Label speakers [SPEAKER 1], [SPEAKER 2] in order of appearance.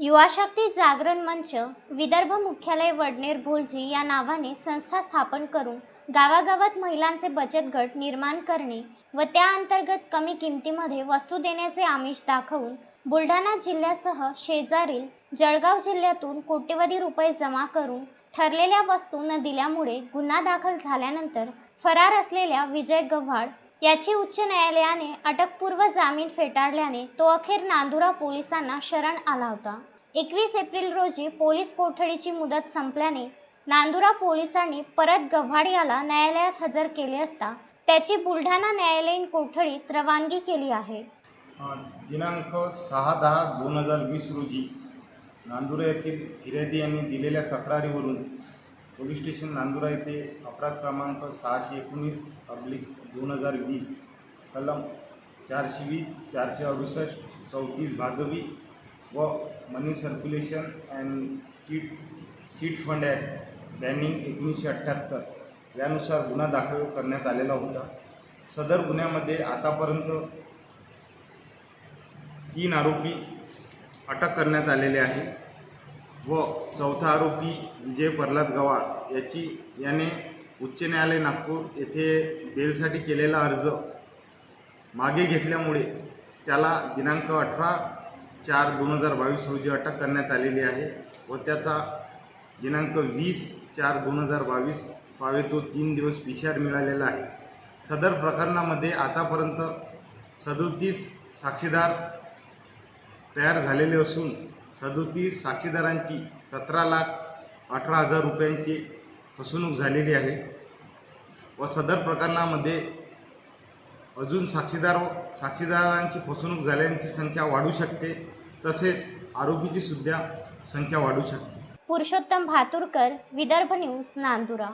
[SPEAKER 1] युवाशक्ती जागरण मंच विदर्भ मुख्यालय वडनेर भोलजी या नावाने संस्था स्थापन करून गावागावात महिलांचे बचत गट निर्माण करणे व त्या अंतर्गत कमी किमतीमध्ये वस्तू देण्याचे आमिष दाखवून बुलढाणा जिल्ह्यासह शेजारील जळगाव जिल्ह्यातून कोट्यवधी रुपये जमा करून ठरलेल्या वस्तू न दिल्यामुळे गुन्हा दाखल झाल्यानंतर फरार असलेल्या विजय गव्हाड याची उच्च न्यायालयाने अटकपूर्व जामीन फेटाळल्याने तो अखेर नांदुरा पोलिसांना शरण आला होता. एकवीस एप्रिल रोजी पोलीस कोठडीची मुदत संपल्याने नांदुरा पोलिसांनी परत गव्हाड याला न्यायालयात हजर केले असता त्याची बुलढाणा न्यायालयीन कोठडीत रवानगी केली आहे.
[SPEAKER 2] दिनांक सहा दहा दोन हजार वीस रोजी नांदुरा येथील फिर्यादी यांनी दिलेल्या तक्रारीवरून पोलीस स्टेशन नांदुरा येथे अपराध क्रमांक सहाशे एकोणीस अब्लिक दोन हजार वीस कलम चारशे वीस चारशे अडुसष्ट चौतीस भादवी व money circulation and chit chit fund act banning एकोणीसशे अठ्ठ्याहत्तर यानुसार गुन्हा दाखल करण्यात आलेला होता. सदर गुन्ह्यामध्ये आतापर्यंत तीन आरोपी अटक करण्यात आलेले आहे व चौथा आरोपी विजय प्रल्हाद गवाळ याची याने उच्च न्यायालय नागपूर येथे बेलसाठी केलेला अर्ज मागे घेतल्यामुळे त्याला दिनांक अठरा चार दोन हजार बावीस रोजी अटक करण्यात आलेली आहे व त्याचा दिनांक वीस चार दोन हजार बावीस पावे तो तीन दिवस पिशार मिळालेला आहे. सदर प्रकरणामध्ये आतापर्यंत सदोतीस साक्षीदार तयार झालेले असून सदोतीस साक्षीदारांची सतरा लाख अठरा हजार रुपयांची फसवणूक झालेली आहे व सदर प्रकरणामध्ये अजून साक्षीदार साक्षीदारांची फसवणूक झाल्यांची संख्या वाढू शकते तसेच आरोपीची सुद्धा संख्या वाढू शकते.
[SPEAKER 1] पुरुषोत्तम भातुरकर विदर्भ न्यूज नांदुरा.